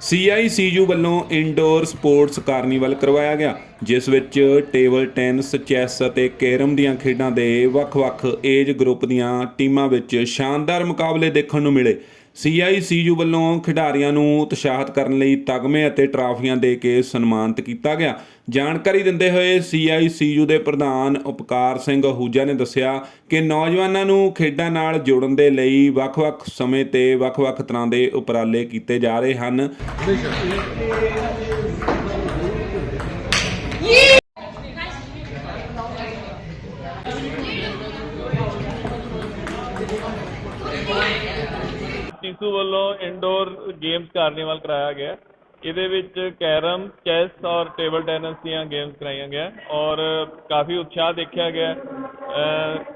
CICU ਵੱਲੋਂ indoor sports carnival ਕਰਵਾਇਆ ਗਿਆ, ਜਿਸ ਵਿੱਚ ਟੇਬਲ ਟੈਨਿਸ ਚੈਸ ਅਤੇ ਕੈਰਮ ਦੀਆਂ ਖੇਡਾਂ ਦੇ ਵੱਖ-ਵੱਖ ਏਜ ਗਰੁੱਪ ਦੀਆਂ ਟੀਮਾਂ ਵਿੱਚ ਸ਼ਾਨਦਾਰ ਮੁਕਾਬਲੇ ਦੇਖਣ ਨੂੰ ਮਿਲੇ। CICU ਵੱਲੋਂ ਖਿਡਾਰੀਆਂ ਨੂੰ ਉਤਸ਼ਾਹਿਤ ਕਰਨ ਲਈ ਤਗਮੇ ਅਤੇ ਟਰਾਫੀਆਂ ਦੇ ਕੇ ਸਨਮਾਨਿਤ ਕੀਤਾ ਗਿਆ। ਜਾਣਕਾਰੀ ਦਿੰਦੇ ਹੋਏ CICU ਦੇ ਪ੍ਰਧਾਨ ਉਪਕਾਰ ਸਿੰਘ ਅਹੂਜਾ ਨੇ ਦੱਸਿਆ ਕਿ ਨੌਜਵਾਨਾਂ ਨੂੰ ਖੇਡਾਂ ਨਾਲ ਜੋੜਨ ਦੇ ਲਈ ਵੱਖ-ਵੱਖ ਸਮੇਂ ਤੇ ਵੱਖ-ਵੱਖ ਤਰ੍ਹਾਂ ਦੇ ਉਪਰਾਲੇ ਕੀਤੇ ਜਾ ਰਹੇ ਹਨ। ਟੀਸੂ ਵੱਲੋਂ ਇਨਡੋਰ ਗੇਮਸ ਕਾਰਨੀਵਲ ਕਰਾਇਆ ਗਿਆ। ਇਹਦੇ ਵਿੱਚ ਕੈਰਮ, ਚੈਸ ਔਰ ਟੇਬਲ ਟੈਨਿਸ ਦੀਆਂ ਗੇਮਸ ਕਰਾਈਆਂ ਗਿਆ ਔਰ ਕਾਫੀ ਉਤਸ਼ਾਹ ਦੇਖਿਆ ਗਿਆ।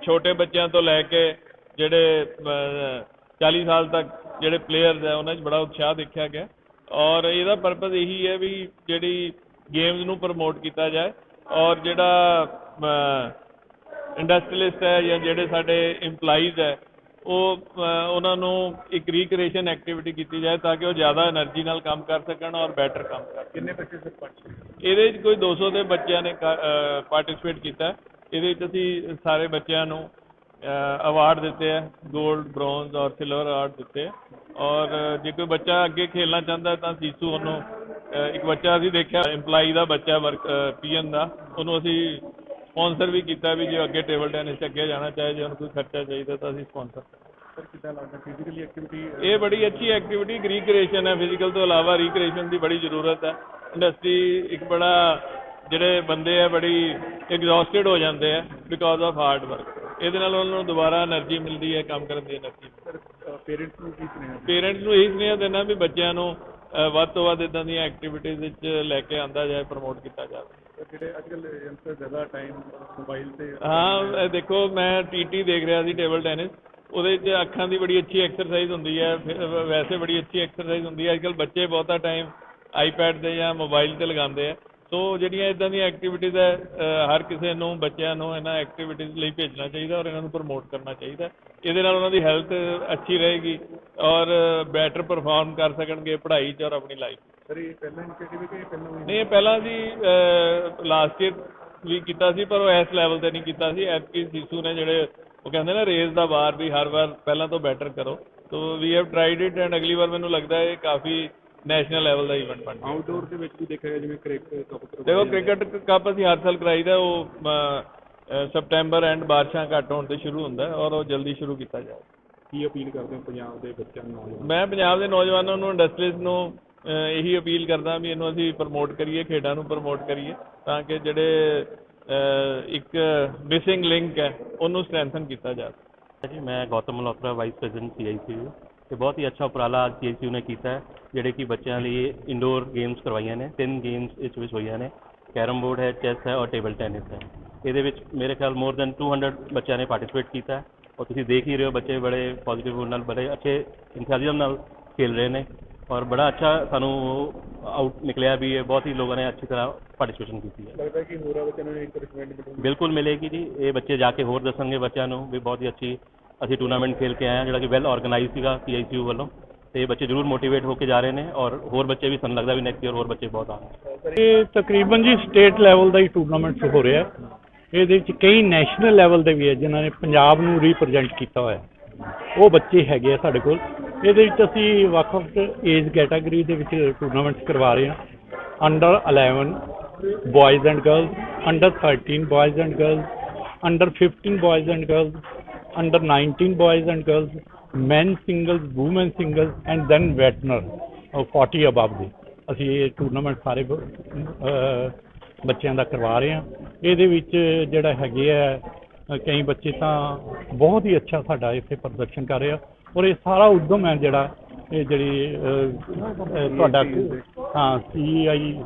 ਛੋਟੇ ਬੱਚਿਆਂ ਤੋਂ ਲੈ ਕੇ ਜਿਹੜੇ, ਅਹ 40 ਸਾਲ ਤੱਕ ਜਿਹੜੇ ਪਲੇਅਰਸ ਹੈ, ਉਹਨਾਂ 'ਚ ਬੜਾ ਉਤਸ਼ਾਹ ਦੇਖਿਆ ਗਿਆ। ਔਰ ਇਹਦਾ ਪਰਪਸ ਇਹੀ ਹੈ ਵੀ ਜਿਹੜੀ ਗੇਮਸ ਨੂੰ ਪ੍ਰਮੋਟ ਕੀਤਾ ਜਾਏ ਔਰ ਜਿਹੜਾ ਇੰਡਸਟਰੀਲਿਸਟ ਹੈ ਜਾਂ ਜਿਹੜੇ ਸਾਡੇ EMPLOYEES ਹੈ ਉਹ ਉਹਨਾਂ ਨੂੰ ਇੱਕ ਰੀਕ੍ਰੀਏਸ਼ਨ ਐਕਟੀਵਿਟੀ ਕੀਤੀ ਜਾਏ ਤਾਂ ਕਿ ਉਹ ਜ਼ਿਆਦਾ એનર્ਜੀ ਨਾਲ ਕੰਮ ਕਰ ਸਕਣ ਔਰ ਬੈਟਰ ਕੰਮ ਕਰ ਕਿੰਨੇ ਬੱਚੇ ਸਰਪੰਚ ਇਹਦੇ ਵਿੱਚ ਕੋਈ 200 ਦੇ ਬੱਚਿਆਂ ਨੇ ਪਾਰਟਿਸਿਪੇਟ ਕੀਤਾ। ਇਹਦੇ ਵਿੱਚ ਅਸੀਂ ਸਾਰੇ ਬੱਚਿਆਂ ਨੂੰ ਅਵਾਰਡ ਦਿੱਤੇ ਆ 골ਡ ਬ੍ਰੌਂਜ਼ ਔਰ ਸਿਲਵਰ ਅਵਾਰਡ ਦਿੱਤੇ। ਔਰ ਜੇ ਕੋਈ ਬੱਚਾ ਅੱਗੇ ਖੇਲਣਾ ਚਾਹੁੰਦਾ ਤਾਂ ਸੀਸੂ ਉਹਨੂੰ ਇੱਕ ਬੱਚਾ ਅਸੀਂ ਦੇਖਿਆ EMPLOYEE ਦਾ ਬੱਚਾ ਵਰਕ ਪੀਐਨ ਦਾ। ਉਹਨੂੰ ਅਸੀਂ ਸਪੋਂਸਰ ਵੀ ਕੀਤਾ ਵੀ ਜੇ ਅੱਗੇ ਟੇਬਲ ਟੈਨਿਸ 'ਚ ਅੱਗੇ ਜਾਣਾ ਚਾਹੇ ਜੇ ਉਹਨੂੰ ਕੋਈ ਖਰਚਾ ਚਾਹੀਦਾ ਤਾਂ ਅਸੀਂ ਸਪਾਂਸਰ। ਸਰ ਕਿੱਦਾਂ ਲੱਗਦਾ? ਫਿਜ਼ੀਕਲੀ ਐਕਟੀਵਿਟੀ ਇਹ ਬੜੀ ਅੱਛੀ ਐਕਟੀਵਿਟੀ ਰੀਕ੍ਰੀਏਸ਼ਨ ਹੈ। ਫਿਜ਼ੀਕਲ ਤੋਂ ਇਲਾਵਾ ਰੀਕ੍ਰੀਏਸ਼ਨ ਦੀ ਬੜੀ ਜ਼ਰੂਰਤ ਹੈ। ਇੰਡਸਟਰੀ ਇੱਕ ਬੜਾ ਜਿਹੜੇ ਬੰਦੇ ਆ ਬੜੀ ਐਗਜ਼ੌਸਟਡ ਹੋ ਜਾਂਦੇ ਆ ਬਿਕੋਜ਼ ਆਫ ਹਾਰਡ ਵਰਕ ਇਹਦੇ ਨਾਲ ਉਹਨਾਂ ਨੂੰ ਦੁਬਾਰਾ એનર્ਜੀ ਮਿਲਦੀ ਹੈ ਕੰਮ ਕਰਨ ਦੀ એનર્ਜੀ ਪੇਰੈਂਟਸ ਨੂੰ ਕੀ ਸੁਨੇਹਾ ਪੇਰੈਂਟਸ ਨੂੰ ਇਹ ਸੁਨੇਹਾ ਦੇਣਾ ਵੀ ਬੱਚਿਆਂ ਨੂੰ ਵੱਧ ਤੋਂ ਵੱਧ ਇਦਾਂ ਦੀਆਂ ਐਕਟੀਵਿਟੀਜ਼ ਵਿੱਚ ਲੈ ਕੇ ਆਂਦਾ ਜਾਏ ਪ੍ਰਮੋਟ ਕੀਤਾ ਜਾਵੇ। ਜਿਹੜੇ ਅੱਜ ਕੱਲ੍ਹ ਯੰਗਸਟਰ ਜ਼ਿਆਦਾ ਟਾਈਮ ਮੋਬਾਈਲ ਤੇ ਹਾਂ ਦੇਖੋ, ਮੈਂ ਟੀਟੀ ਦੇਖ ਰਿਹਾ ਸੀ ਟੇਬਲ ਟੈਨਿਸ ਉਹਦੇ 'ਚ ਅੱਖਾਂ ਦੀ ਬੜੀ ਅੱਛੀ ਐਕਸਰਸਾਈਜ਼ ਹੁੰਦੀ ਹੈ, ਫਿਰ ਵੈਸੇ ਬੜੀ ਅੱਛੀ ਐਕਸਰਸਾਈਜ਼ ਹੁੰਦੀ ਹੈ। ਅੱਜਕੱਲ ਬੱਚੇ ਬਹੁਤਾ ਟਾਈਮ ਆਈਪੈਡ ਤੇ ਜਾਂ ਮੋਬਾਈਲ ਤੇ ਲਗਾਉਂਦੇ ਆ। ਸੋ ਜਿਹੜੀਆਂ ਇਦਾਂ ਦੀਆਂ ਐਕਟੀਵਿਟੀਜ਼ ਹੈ ਹਰ ਕਿਸੇ ਨੂੰ ਬੱਚਿਆਂ ਨੂੰ ਇਹਨਾਂ ਐਕਟੀਵਿਟੀਜ਼ ਲਈ ਭੇਜਣਾ ਚਾਹੀਦਾ ਔਰ ਇਹਨਾਂ ਨੂੰ ਪ੍ਰਮੋਟ ਕਰਨਾ ਚਾਹੀਦਾ। ਇਹਦੇ ਨਾਲ ਉਹਨਾਂ ਦੀ ਹੈਲਥ ਅੱਛੀ ਰਹੇਗੀ ਔਰ ਬੈਟਰ ਪਰਫਾਰਮ ਕਰ ਸਕਣਗੇ ਪੜ੍ਹਾਈ 'ਚ ਔਰ ਆਪਣੀ ਲਾਈਫ ਸਰ ਇਹ ਪਹਿਲਾਂ ਇਨੀਸ਼ੀਏਟਿਵ ਹੈ ਪਹਿਲਾਂ ਨਹੀਂ ਇਹ ਪਹਿਲਾਂ ਜੀ ਲਾਸਟ ਈਅਰ ਵੀ ਕੀਤਾ ਸੀ ਪਰ ਉਹ ਇਸ ਲੈਵਲ ਤੇ ਨਹੀਂ ਕੀਤਾ ਸੀ। ਐਤਕੀ ਸੀਸੂ ਨੇ ਜਿਹੜੇ ਉਹ ਕਹਿੰਦੇ ਨਾ ਰੇਸ ਦਾ ਵਾਰ ਵੀ ਹਰ ਵਾਰ ਪਹਿਲਾਂ ਤੋਂ ਬੈਟਰ ਕਰੋ। So we have tried it and ਅਗਲੀ ਵਾਰ ਮੈਨੂੰ ਲੱਗਦਾ ਹੈ ਇਹ ਕਾਫੀ ਨੈਸ਼ਨਲ ਲੈਵਲ ਦਾ ਇਵੈਂਟ ਬਣ ਜਾਏਗਾ ਆਊਟਡੋਰ ਦੇ ਵਿੱਚ ਵੀ ਦੇਖਿਆ ਗਿਆ ਜਿਵੇਂ ਕ੍ਰਿਕਟ ਕੱਪ ਦੇਖੋ ਕ੍ਰਿਕਟ ਕੱਪ ਅਸੀਂ ਹਰ ਸਾਲ ਕਰਾਈਦਾ ਉਹ ਸਪਟੈਂਬਰ ਐਂਡ ਬਾਰਿਸ਼ਾਂ ਘੱਟ ਹੋਣ ਤੇ ਸ਼ੁਰੂ ਹੁੰਦਾ ਔਰ ਉਹ ਜਲਦੀ ਸ਼ੁਰੂ ਕੀਤਾ ਜਾਏ। ਕੀ ਅਪੀਲ ਕਰਦੇ ਹੋ ਪੰਜਾਬ ਦੇ ਬੱਚਿਆਂ ਨੂੰ ਨੌਜਵਾਨ ਮੈਂ ਪੰਜਾਬ ਦੇ ਨੌਜਵਾਨਾਂ ਨੂੰ ਇੰਡਸਟਰੀਜ਼ ਨੂੰ ਇਹੀ ਅਪੀਲ ਕਰਦਾ ਵੀ ਇਹਨੂੰ ਅਸੀਂ ਪ੍ਰਮੋਟ ਕਰੀਏ ਖੇਡਾਂ ਨੂੰ ਪ੍ਰਮੋਟ ਕਰੀਏ ਤਾਂ ਕਿ ਜਿਹੜੇ ਇੱਕ ਮਿਸਿੰਗ ਲਿੰਕ ਹੈ ਉਹਨੂੰ ਸਟਰੈਂਥਨ ਕੀਤਾ ਜਾ ਸਕੇ। ਜੀ ਮੈਂ Gautam Malhotra vice president CICU ਤੇ ਬਹੁਤ ਹੀ ਅੱਛਾ ਉਪਰਾਲਾ ਸੀਆਈਸੀਯੂ ਨੇ ਕੀਤਾ ਹੈ ਜਿਹੜੇ ਕਿ ਬੱਚਿਆਂ ਲਈ ਇੰਡੋਰ ਗੇਮਸ ਕਰਵਾਈਆਂ ਨੇ ਤਿੰਨ ਗੇਮਸ ਇਸ ਵਿੱਚ ਹੋਈਆਂ ਨੇ ਕੈਰਮ ਬੋਰਡ ਹੈ ਚੈਸ ਹੈ ਔਰ ਟੇਬਲ ਟੈਨਿਸ ਹੈ। ਇਹਦੇ ਵਿੱਚ ਮੇਰੇ ਖਿਆਲ ਮੋਰ ਦੈਨ 200 ਬੱਚਿਆਂ ਨੇ ਪਾਰਟਿਸਿਪੇਟ ਕੀਤਾ ਹੈ ਔਰ ਤੁਸੀਂ ਦੇਖ ਹੀ ਰਹੇ ਹੋ ਬੱਚੇ ਬੜੇ ਪੋਜ਼ਿਟਿਵ ਨਾਲ ਬੜੇ ਅੱਛੇ ਇੰਥੂਸੀਆਜ਼ਮ ਨਾਲ ਖੇਲ ਰਹੇ ਨੇ ਔਰ ਬੜਾ ਅੱਛਾ ਸਾਨੂੰ ਆਊਟ ਨਿਕਲਿਆ ਵੀ ਇਹ ਬਹੁਤ ਹੀ ਲੋਕਾਂ ਨੇ ਅੱਛੀ ਤਰ੍ਹਾਂ ਪਾਰਟਿਸਿਪੇਸ਼ਨ ਕੀਤੀ ਹੈ। ਲੱਗਦਾ ਕਿ ਹੋਰਾਂ ਬੱਚਿਆਂ ਨੂੰ ਇਨਕਰੇਜਮੈਂਟ ਬਿਲਕੁਲ ਮਿਲੇਗੀ ਜੀ ਇਹ ਬੱਚੇ ਜਾ ਕੇ ਹੋਰ ਦੱਸਣਗੇ ਬੱਚਿਆਂ ਨੂੰ ਵੀ ਬਹੁਤ ਹੀ ਅੱਛੀ ਅਸੀਂ ਟੂਰਨਾਮੈਂਟ ਖੇਲ ਕੇ ਆਏ ਹਾਂ, ਜਿਹੜਾ ਕਿ ਵੈਲ ਆਰਗੇਨਾਈਜ਼ ਸੀਗਾ ਪੀਆਈਸੀਯੂ ਵੱਲੋਂ, ਤੇ ਬੱਚੇ ਜ਼ਰੂਰ ਮੋਟੀਵੇਟ ਹੋ ਕੇ ਜਾ ਰਹੇ ਨੇ ਔਰ ਹੋਰ ਬੱਚੇ ਵੀ, ਸਾਨੂੰ ਲੱਗਦਾ ਵੀ ਨੈਕਸਟ ਈਅਰ ਹੋਰ ਬੱਚੇ ਬਹੁਤ ਆਉਣਗੇ। ਇਹ ਤਕਰੀਬਨ ਜੀ ਸਟੇਟ ਲੈਵਲ ਦਾ ਹੀ ਟੂਰਨਾਮੈਂਟ ਹੋ ਰਿਹਾ। ਇਹਦੇ ਵਿੱਚ ਕਈ ਨੈਸ਼ਨਲ ਲੈਵਲ ਦੇ ਵੀ ਹੈ, ਜਿਨ੍ਹਾਂ ਨੇ ਪੰਜਾਬ ਨੂੰ ਰਿਪਰੈਜ਼ੈਂਟ ਕੀਤਾ ਹੋਇਆ। ਉਹ ਬੱਚੇ ਹੈਗੇ ਆ ਸਾਡੇ ਕੋਲ। ਇਹਦੇ ਵਿੱਚ ਅਸੀਂ ਵੱਖ-ਵੱਖ ਏਜ ਕੈਟਾਗਰੀ ਦੇ ਵਿੱਚ ਟੂਰਨਾਮੈਂਟਸ ਕਰਵਾ ਰਹੇ ਹਾਂ। Under 11 boys and girls under 13 boys and girls under 15 boys and girls under 19 boys and girls men singles women singles and then veteran of 40 above ਦੇ ਅਸੀਂ ਇਹ ਟੂਰਨਾਮੈਂਟ ਸਾਰੇ ਬੱਚਿਆਂ ਦਾ ਕਰਵਾ ਰਹੇ ਹਾਂ। ਇਹਦੇ ਵਿੱਚ ਜਿਹੜਾ ਹੈਗੇ ਆ ਕਈ ਬੱਚੇ ਤਾਂ ਬਹੁਤ ਹੀ ਅੱਛਾ ਸਾਡਾ ਇੱਥੇ ਪ੍ਰਦਰਸ਼ਨ ਕਰ ਰਹੇ ਆ। ਔਰ ਇਹ ਸਾਰਾ ਉਦਮ ਹੈ ਜਿਹੜਾ ਇਹ ਜਿਹੜੀ ਅ, ਅ, ਤੁਹਾਡਾ ਹਾਂ ਸੀਆਈ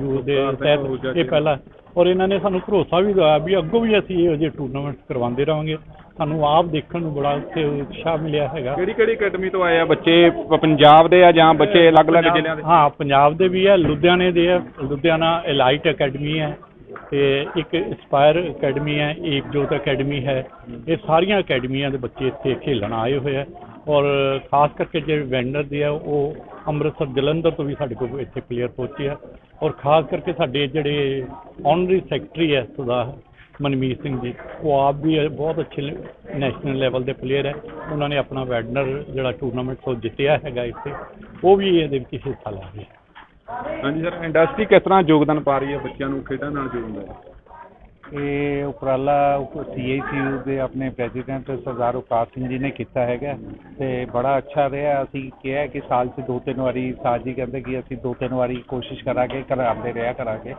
ਯੂ ਦੇ ਤਹਿਤ ਇਹ ਪਹਿਲਾ। ਔਰ ਇਹਨਾਂ ਨੇ ਸਾਨੂੰ ਭਰੋਸਾ ਵੀ ਦਿਵਾਇਆ ਵੀ ਅੱਗੋਂ ਵੀ ਅਸੀਂ ਇਹੋ ਜਿਹੇ ਟੂਰਨਾਮੈਂਟਸ ਕਰਵਾਉਂਦੇ ਰਹਾਂਗੇ। ਸਾਨੂੰ ਆਪ ਦੇਖਣ ਨੂੰ ਬੜਾ ਉੱਥੇ ਉਤਸ਼ਾਹ ਮਿਲਿਆ ਹੈਗਾ। ਕਿਹੜੀ ਕਿਹੜੀ ਅਕੈਡਮੀ ਤੋਂ ਆਏ ਆ ਬੱਚੇ? ਪ- ਪੰਜਾਬ ਦੇ ਆ ਜਾਂ ਬੱਚੇ ਅਲੱਗ-ਅਲੱਗ ਜ਼ਿਲ੍ਹਿਆਂ ਦੇ? ਹਾਂ ਪੰਜਾਬ ਦੇ ਵੀ ਹੈ ਲੁਧਿਆਣੇ ਦੇ ਹੈ ਲੁਧਿਆਣਾ ਐਲਾਈਟ ਅਕੈਡਮੀ ਹੈ ਤੇ ਇੱਕ ਇੰਸਪਾਇਰ ਅਕੈਡਮੀ ਹੈ ਏਕਜੋਤ ਅਕੈਡਮੀ ਹੈ। ਇਹ ਸਾਰੀਆਂ ਅਕੈਡਮੀਆਂ ਦੇ ਬੱਚੇ ਇੱਥੇ ਖੇਲਣ ਆਏ ਹੋਏ ਆ ਔਰ ਖਾਸ ਕਰਕੇ ਜਿਹੜੇ ਵੈਂਡਰ ਦੀ ਆ ਉਹ ਅੰਮ੍ਰਿਤਸਰ ਜਲੰਧਰ ਤੋਂ ਵੀ ਸਾਡੇ ਕੋਲ ਇੱਥੇ ਪਲੇਅਰ ਪਹੁੰਚੇ ਆ। ਔਰ ਖਾਸ ਕਰਕੇ ਸਾਡੇ ਜਿਹੜੇ ਆਨਰੀ ਸੈਕਟਰੀ ਹੈ ਸਰਦਾਰ ਮਨਮੀਤ ਸਿੰਘ ਜੀ। ਉਹ ਆਪ ਵੀ ਬਹੁਤ ਅੱਛੇ ਨੈਸ਼ਨਲ ਲੈਵਲ ਦੇ ਪਲੇਅਰ ਹੈ। ਉਹਨਾਂ ਨੇ ਆਪਣਾ ਵੈਡਨਰ ਜਿਹੜਾ ਟੂਰਨਾਮੈਂਟ ਉਹ ਜਿੱਤਿਆ ਹੈਗਾ ਇੱਥੇ ਉਹ ਵੀ ਇਹਦੇ ਵਿੱਚ ਹਿੱਸਾ ਲੈ ਰਹੇ। ਹਾਂਜੀ ਸਰ ਇੰਡਸਟਰੀ ਕਿਸ ਤਰ੍ਹਾਂ ਯੋਗਦਾਨ ਪਾ ਰਹੀ ਹੈ ਬੱਚਿਆਂ ਨੂੰ ਖੇਡਾਂ ਨਾਲ ਜੋੜਨ ਦਾ? ਇਹ ਉਪਰਾਲਾ ਸੀਆਈਸੀਯੂ ਦੇ ਆਪਣੇ ਪ੍ਰੈਜ਼ੀਡੈਂਟ ਸਰਦਾਰ ਉਕਾਰ ਸਿੰਘ ਜੀ ਨੇ ਕੀਤਾ ਹੈਗਾ ਤੇ ਬੜਾ ਅੱਛਾ ਰਿਹਾ। ਅਸੀਂ ਕਿਹਾ ਕਿ ਸਾਲ 'ਚ ਦੋ ਤਿੰਨ ਵਾਰੀ ਸਾਜ ਜੀ ਕਹਿੰਦੇ ਕਿ ਅਸੀਂ ਦੋ ਤਿੰਨ ਵਾਰੀ ਕੋਸ਼ਿਸ਼ ਕਰਾਂਗੇ ਕਰਾਉਂਦੇ ਰਿਹਾ ਕਰਾਂਗੇ।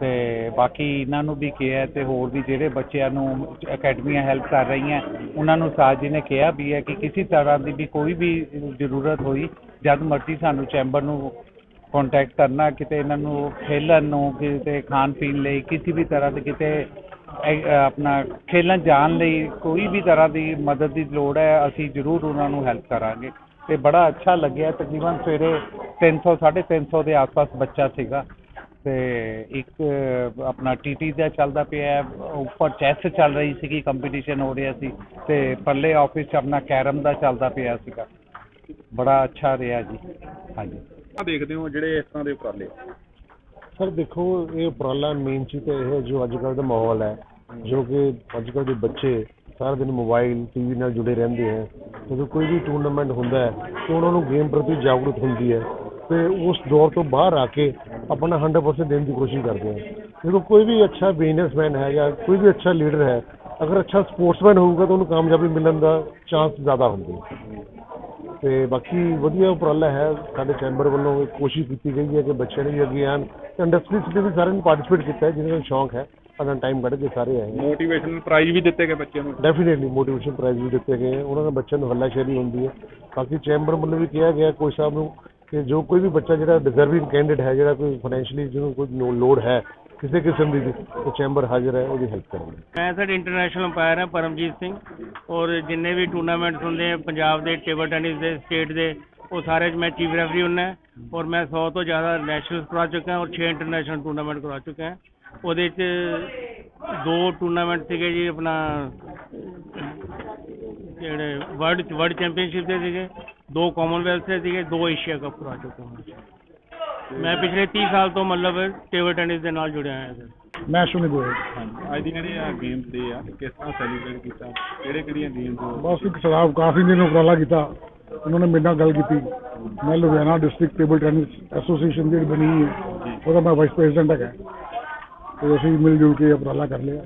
ਤੇ ਬਾਕੀ ਇਹਨਾਂ ਨੂੰ ਵੀ ਕਿਹਾ ਤੇ ਹੋਰ ਵੀ ਜਿਹੜੇ ਬੱਚਿਆਂ ਨੂੰ ਅਕੈਡਮੀਆਂ ਹੈਲਪ ਕਰ ਰਹੀਆਂ, ਉਹਨਾਂ ਨੂੰ ਸਾਜ ਜੀ ਨੇ ਕਿਹਾ ਵੀ ਹੈ ਕਿ ਕਿਸੇ ਤਰ੍ਹਾਂ ਦੀ ਵੀ ਕੋਈ ਵੀ ਜ਼ਰੂਰਤ ਹੋਈ, ਜਦ ਮਰਜ਼ੀ ਸਾਨੂੰ ਚੈਂਬਰ ਨੂੰ ਕੰਟੈਕਟ ਕਰਨਾ, ਕਿਤੇ ਇਹਨਾਂ ਨੂੰ ਖੇਲਣ ਨੂੰ, ਕਿਤੇ ਖਾਣ ਪੀਣ ਲਈ, ਕਿਸੇ ਵੀ ਤਰ੍ਹਾਂ ਦੇ ਕਿਤੇ ਆਪਣਾ ਖੇਲਣ ਜਾਣ ਲਈ ਕੋਈ ਵੀ ਤਰ੍ਹਾਂ ਦੀ ਮਦਦ ਦੀ ਲੋੜ ਹੈ, ਅਸੀਂ ਜ਼ਰੂਰ ਉਹਨਾਂ ਨੂੰ ਹੈਲਪ ਕਰਾਂਗੇ। ਤੇ ਬੜਾ ਅੱਛਾ ਲੱਗਿਆ, ਤਕਰੀਬਨ ਸਵੇਰੇ 300 350 ਦੇ ਆਸ-ਪਾਸ ਬੱਚਾ ਸੀਗਾ। ਤੇ ਇੱਕ ਆਪਣਾ ਟੀਟੀ ਦਾ ਚੱਲਦਾ ਪਿਆ ਹੈ, ਉੱਪਰ ਚੈਸ ਚੱਲ ਰਹੀ ਸੀਗੀ ਕੰਪੀਟੀਸ਼ਨ ਹੋ ਰਿਹਾ ਸੀ ਤੇ ਪੱਲੇ ਆਫਿਸ 'ਚ ਆਪਣਾ ਕੈਰਮ ਦਾ ਚੱਲਦਾ ਪਿਆ ਸੀਗਾ। ਬੜਾ ਅੱਛਾ ਰਿਹਾ ਜੀ। ਹਾਂਜੀ। ਆ ਦੇਖਦੇ ਹੋ ਜਿਹੜੇ ਇਸ ਤਰ੍ਹਾਂ ਦੇ ਉਪਰਾਲੇ। ਸਰ ਦੇਖੋ ਇਹ ਉਪਰਾਲਾ ਮੇਨ ਚੀਜ਼ ਤਾਂ ਇਹ ਹੈ ਜੋ ਅੱਜ ਕੱਲ੍ਹ ਦਾ ਮਾਹੌਲ ਹੈ ਜੋ ਕਿ ਅੱਜ ਕੱਲ੍ਹ ਦੇ ਬੱਚੇ ਸਾਰਾ ਦਿਨ ਮੋਬਾਈਲ ਟੀਵੀ ਨਾਲ ਜੁੜੇ ਰਹਿੰਦੇ ਹੈ। ਜਦੋਂ ਕੋਈ ਵੀ ਟੂਰਨਾਮੈਂਟ ਹੁੰਦਾ ਹੈ ਤਾਂ ਉਹਨਾਂ ਨੂੰ ਗੇਮ ਪ੍ਰਤੀ ਜਾਗਰੂਕ ਹੁੰਦੀ ਹੈ। ਤੇ ਉਸ ਦੌਰ ਤੋਂ ਬਾਹਰ ਆ ਕੇ ਆਪਣਾ 100% ਦੇਣ ਦੀ ਕੋਸ਼ਿਸ਼ ਕਰਦੇ ਹੈ ਦੇਖੋ ਕੋਈ ਵੀ ਅੱਛਾ ਬਿਜ਼ਨਸਮੈਨ ਹੈ ਜਾਂ ਕੋਈ ਵੀ ਅੱਛਾ ਲੀਡਰ ਹੈ ਅਗਰ ਅੱਛਾ ਸਪੋਰਟਸਮੈਨ ਹੋਊਗਾ ਤਾਂ ਉਹਨੂੰ ਕਾਮਯਾਬੀ ਮਿਲਣ ਦਾ ਚਾਂਸ ਜ਼ਿਆਦਾ ਹੁੰਦੇ ਤੇ ਬਾਕੀ ਵਧੀਆ ਉਪਰਾਲਾ ਹੈ ਸਾਡੇ ਚੈਂਬਰ ਵੱਲੋਂ ਕੋਸ਼ਿਸ਼ ਕੀਤੀ ਗਈ ਹੈ ਕਿ ਬੱਚਿਆਂ ਨੇ ਵੀ ਅੱਗੇ ਆਉਣ ਤੇ ਇੰਡਸਟਰੀ 'ਚ ਵੀ ਸਾਰਿਆਂ ਨੇ ਪਾਰਟਿਸਿਪੇਟ ਕੀਤਾ ਹੈ ਜਿਹਨਾਂ ਨੂੰ ਸ਼ੌਂਕ ਹੈ ਆਪਣਾ ਟਾਈਮ ਕੱਢ ਕੇ ਸਾਰੇ ਆਏ ਮੋਟੀਵੇਸ਼ਨਲ ਪ੍ਰਾਈਜ਼ ਵੀ ਦਿੱਤੇ ਗਏ ਬੱਚਿਆਂ ਨੂੰ। ਡੈਫੀਨੇਟਲੀ ਮੋਟੀਵੇਸ਼ਨ ਪ੍ਰਾਈਜ਼ ਵੀ ਦਿੱਤੇ ਗਏ ਉਹਨਾਂ ਦੇ ਬੱਚਿਆਂ ਨੂੰ ਹੱਲਾਸ਼ੇਰੀ ਹੁੰਦੀ ਹੈ। ਬਾਕੀ ਚੈਂਬਰ ਵੱਲੋਂ ਵੀ ਕਿਹਾ ਗਿਆ ਕੋਚ ਸਾਹਿਬ ਨੂੰ ਕਿ ਜੋ ਕੋਈ ਵੀ ਬੱਚਾ ਜਿਹੜਾ ਡਿਜ਼ਰਵਿੰਗ ਕੈਂਡੀਡੇਟ ਹੈ, ਜਿਹੜਾ ਕੋਈ ਫਾਈਨੈਂਸ਼ੀਅਲੀ ਜਿਹਨੂੰ ਕੋਈ ਲੋੜ ਹੈ, ਕਿਸੇ ਕਿਸਮ ਦੀ ਉਹ ਚੈਂਬਰ ਹਾਜ਼ਰ ਹੈ, ਉਹਦੀ ਹੈਲਪ ਕਰਾਂਗੇ। ਮੈਂ ਸਰ ਇੰਟਰਨੈਸ਼ਨਲ ਅੰਪਾਇਰ ਹਾਂ, ਪਰਮਜੀਤ ਸਿੰਘ। ਔਰ ਜਿੰਨੇ ਵੀ ਟੂਰਨਾਮੈਂਟਸ ਹੁੰਦੇ ਆ, ਪੰਜਾਬ ਦੇ ਟੇਬਲ ਟੈਨਿਸ ਦੇ ਸਟੇਟ ਦੇ, ਉਹ ਸਾਰੇ 'ਚ ਮੈਂ ਚੀਫ ਰੈਫਰੀ ਹੁੰਦਾ ਔਰ ਮੈਂ 100 ਤੋਂ ਜ਼ਿਆਦਾ ਨੈਸ਼ਨਲਸ ਕਰਵਾ ਚੁੱਕਾ ਔਰ 6 ਇੰਟਰਨੈਸ਼ਨਲ ਟੂਰਨਾਮੈਂਟ ਕਰਵਾ ਚੁੱਕਾ ਉਹਦੇ 'ਚ ਦੋ ਟੂਰਨਾਮੈਂਟ ਸੀਗੇ ਜੀ, ਆਪਣਾ, ਜਿਹੜੇ ਵਰਲਡ ਵਰਲਡ ਚੈਂਪੀਅਨਸ਼ਿਪ ਦੇ ਸੀਗੇ। ਦੋ ਕਾਮਨਵੈਲਥ ਦੇ ਸੀਗੇ ਦੋ ਏਸ਼ੀਆ ਕੱਪ ਕਰਵਾ ਚੁੱਕਾ ਹਾਂ। ਮੈਂ ਪਿਛਲੇ 30 ਸਾਲ ਤੋਂ ਮਤਲਬ ਟੇਬਲ ਟੈਨਿਸ ਦੇ ਨਾਲ ਜੁੜਿਆ ਹੋਇਆ ਸਰ ਮੈਂ ਸੁਣੀ ਗੋਇਲ ਅੱਜ ਦੀ ਜਿਹੜੇ ਆ ਗੇਮਸ ਦੇ ਆ ਕਿਸ ਤਰ੍ਹਾਂ ਸੈਲੀਬ੍ਰੇਟ ਕੀਤਾ? ਕਿਹੜੇ ਕਿਹੜੀਆਂ ਗੇਮਸ ਬਸ ਇੱਕ ਸਰਦਾਰ ਕਾਫੀ ਨੇ ਉਪਰਾਲਾ ਕੀਤਾ। ਉਹਨਾਂ ਨੇ ਮੇਰੇ ਨਾਲ ਗੱਲ ਕੀਤੀ। ਮੈਂ Ludhiana district table tennis association ਜਿਹੜੀ ਬਣੀ ਹੈ ਉਹਦਾ ਮੈਂ ਵਾਈਸ ਪ੍ਰੈਜ਼ੀਡੈਂਟ ਹੈਗਾ। ਤੇ ਅਸੀਂ ਮਿਲ ਜੁਲ ਕੇ ਉਪਰਾਲਾ ਕਰ ਲਿਆ।